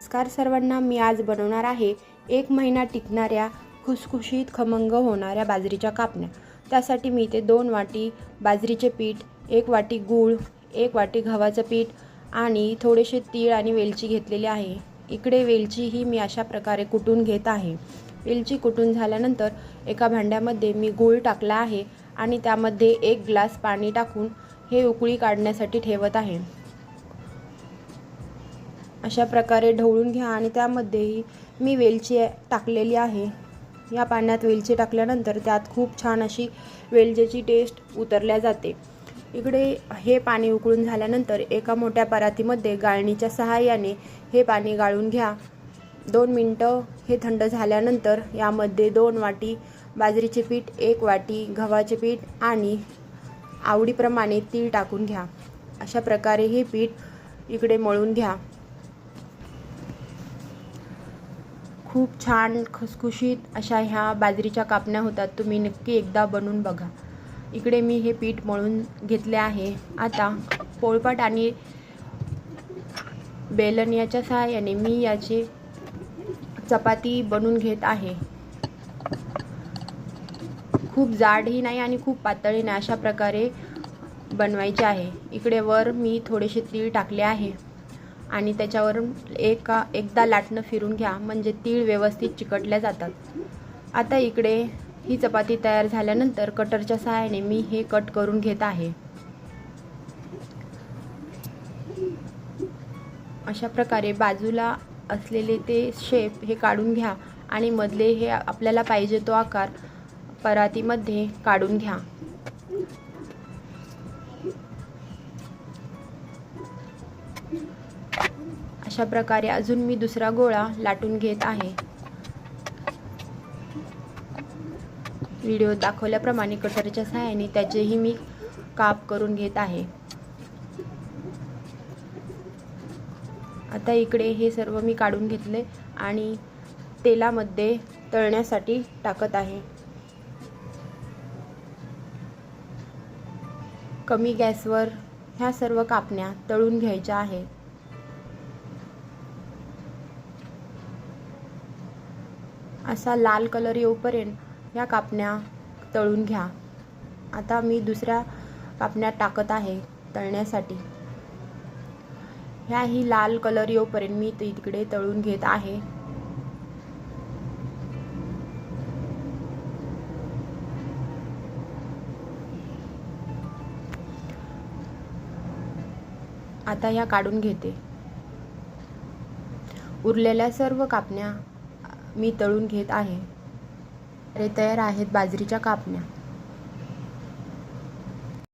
नमस्कार सर्वांना मी आज बनवणार आहे एक महिना टिकणाऱ्या खुसखुशीत खमंग होणाऱ्या बाजरीच्या कापण्या. त्यासाठी मी इथे दोन वाटी बाजरीचे पीठ एक वाटी गूळ एक वाटी गव्हाचं पीठ आणि थोडेसे तीळ आणि वेलची घेतलेली आहे. इकडे वेलची ही मी अशा प्रकारे कुटून घेत आहे. वेलची कुटून झाल्यानंतर एका भांड्यामध्ये मी गूळ टाकला आहे आणि त्यामध्ये एक ग्लास पाणी टाकून हे उकळी काढण्यासाठी ठेवत आहे. अशा प्रकारे ढवळून घ्या आणि त्यामध्येही मी वेलची टाकलेली आहे. या पाण्यात वेलची टाकल्यानंतर त्यात खूप छान अशी वेलचीची टेस्ट उतरल्या जाते. इकडे हे पाणी उकळून झाल्यानंतर एका मोठ्या परातीमध्ये गाळणीच्या सहाय्याने हे पाणी गाळून घ्या. दोन मिनटं हे थंड झाल्यानंतर यामध्ये दोन वाटी बाजरीचे पीठ एक वाटी गव्हाचे पीठ आणि आवडीप्रमाणे तीळ टाकून घ्या. अशा प्रकारे हे पीठ इकडे मळून घ्या. खूप छान खुसखुशीत अशा ह्या बाजरीच्या कापण्या होतात. तुम्ही नक्की एकदा बनवून बघा. इकडे मी हे पीठ मळून घेतले आहे. आता पोळपाट आणि बेलन याच्या सहाय्याने मी याचे चपाती बनवून घेत आहे. खूप जाडही नाही आणि खूप पातळी नाही अशा प्रकारे बनवायचे आहे. इकडे वर मी थोडेसे तीळ टाकले आहे. आणि त्याच्यावरून एका एकदा लाटणं फिरून घ्या. म्हणजे तीळ व्यवस्थित चिकटल्या जातात. आता इकडे ही चपाती तयार झाल्यानंतर कटरच्या सहाय्याने मी हे कट करून घेत आहे. अशा प्रकारे बाजूला असलेले ते शेप हे काढून घ्या आणि मधले हे आपल्याला पाहिजे तो आकार परातीमध्ये काढून घ्या. अशा प्रकारे अजून मी दुसरा गोळा लाटून घेत आहे. व्हिडिओ दाखवल्याप्रमाणे कटरच्या सहाय्याने त्याचेही मी काप करून घेत आहे. आता इकडे हे सर्व मी काढून घेतले आणि तेलामध्ये तळण्यासाठी टाकत आहे. कमी गॅसवर ह्या सर्व कापण्या तळून घ्यायच्या आहेत. असा लाल कलर येऊपर्यंत या कापण्या तळून घ्या. आता मी दुसऱ्या कापण्या टाकत आहे तळण्यासाठी. ह्याही लाल कलर येऊपर्यंत मी तिकडे तळून घेत आहे. आता ह्या काढून घेते. उरलेल्या सर्व कापण्या मी तळून घेत आहे. अरे तयार आहेत बाजरीच्या कापण्या.